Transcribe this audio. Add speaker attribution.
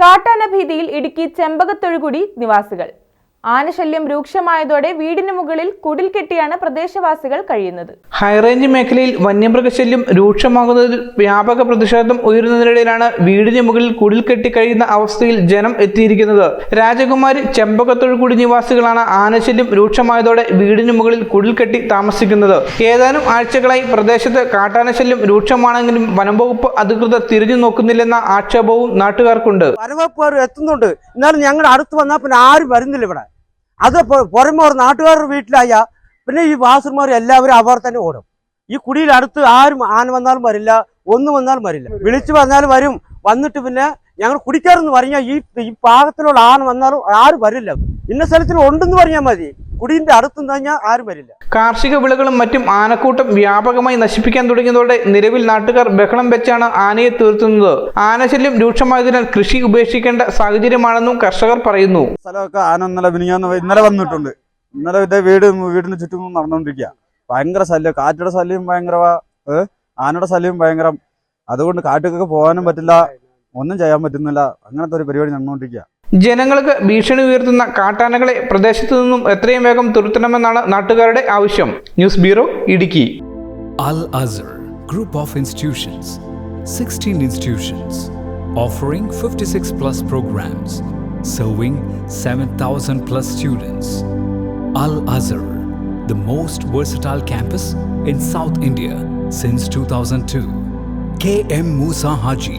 Speaker 1: കാട്ടാന ഭീതിയിൽ ഇടുക്കി ചെമ്പകത്തൊഴുകുടി നിവാസികൾ ആനശല്യം രൂക്ഷമായതോടെ വീടിന് മുകളിൽ കുടിൽ കെട്ടിയാണ് പ്രദേശവാസികൾ കഴിയുന്നത്.
Speaker 2: ഹൈറേഞ്ച് മേഖലയിൽ വന്യമൃഗശല്യം രൂക്ഷമാകുന്നതിൽ വ്യാപക പ്രതിഷേധം ഉയരുന്നതിനിടയിലാണ് വീടിന് മുകളിൽ കുടിൽ കെട്ടി കഴിയുന്ന അവസ്ഥയിൽ ജനം എത്തിയിരിക്കുന്നത്. രാജകുമാരി ചെമ്പകത്തൊഴുകുടി നിവാസികളാണ് ആനശല്യം രൂക്ഷമായതോടെ വീടിന് മുകളിൽ കുടിൽ കെട്ടി താമസിക്കുന്നത്. ഏതാനും ആഴ്ചകളായി പ്രദേശത്ത് കാട്ടാനശല്യം രൂക്ഷമാണെങ്കിലും വനംവകുപ്പ് അധികൃതർ തിരിഞ്ഞു നോക്കുന്നില്ലെന്ന ആക്ഷേപവും നാട്ടുകാർക്കുണ്ട്.
Speaker 3: വനംവകുപ്പ് എത്തുന്നുണ്ട്. എന്നാലും ഞങ്ങൾ അടുത്ത് വന്നാൽ പിന്നെ ആരും വരുന്നില്ല ഇവിടെ. അത് പുറമെ ഒരു നാട്ടുകാരുടെ വീട്ടിലായ പിന്നെ ഈ വാസുമാർ എല്ലാവരും അവർ തന്നെ ഓടും. ഈ കുടിയിൽ അടുത്ത് ആരും ആന വന്നാലും വരില്ല ഒന്നും വന്നാലും വരില്ല. വിളിച്ചു പറഞ്ഞാലും വരും. വന്നിട്ട് പിന്നെ ഞങ്ങൾ കുടിക്കാറെന്ന് പറഞ്ഞാൽ ഈ ഈ പാകത്തിലുള്ള ആണ് വന്നാലും ആരും വരില്ല. ഇന്ന സ്ഥലത്തിൽ ഉണ്ടെന്ന് പറഞ്ഞാൽ മതി. കുടിയിന്റെ അടുത്ത് കഴിഞ്ഞാൽ ആരും വരില്ല.
Speaker 2: കാർഷിക വിളകളും മറ്റും ആനക്കൂട്ടം വ്യാപകമായി നശിപ്പിക്കാൻ തുടങ്ങിയതോടെ നിലവിൽ നാട്ടുകാർ ബഹളം വെച്ചാണ് ആനയെ തീർത്തുന്നത്. ആനശല്യം രൂക്ഷമായതിനാൽ കൃഷി ഉപേക്ഷിക്കേണ്ട സാഹചര്യമാണെന്നും കർഷകർ പറയുന്നു.
Speaker 4: സ്ഥലമൊക്കെ ആന ഇന്നലെ മിനിഞ്ഞാന്ന് ഇന്നലെ വന്നിട്ടുണ്ട്. ഇന്നലെ ഇതേ വീട് വീടിന് ചുറ്റും നടന്നുകൊണ്ടിരിക്കുക ഭയങ്കര ശല്യം. കാറ്റുടെ ശല്യം ഭയങ്കര ആനയുടെ ശല്യം ഭയങ്കരം. അതുകൊണ്ട് കാട്ടുകൊക്കെ പോകാനും പറ്റില്ല. ഒന്നും ചെയ്യാൻ പറ്റുന്നില്ല. അങ്ങനത്തെ ഒരു പരിപാടി നടന്നുകൊണ്ടിരിക്കുക
Speaker 2: ജനങ്ങൾക്ക് ഭീഷണി ഉയർത്തുന്ന കാട്ടാനകളെ പ്രദേശത്തു നിന്നും എത്രയും വേഗം തുരുത്തണമെന്നാണ് നാട്ടുകാരുടെ ആവശ്യം. News bureau Idukki.
Speaker 5: Al Azhar group of institutions sixteen institutions offering fifty six plus programmes serving seven thousand plus students Al Azhar the most versatile campus in South India since two thousand two K M Moosa Haji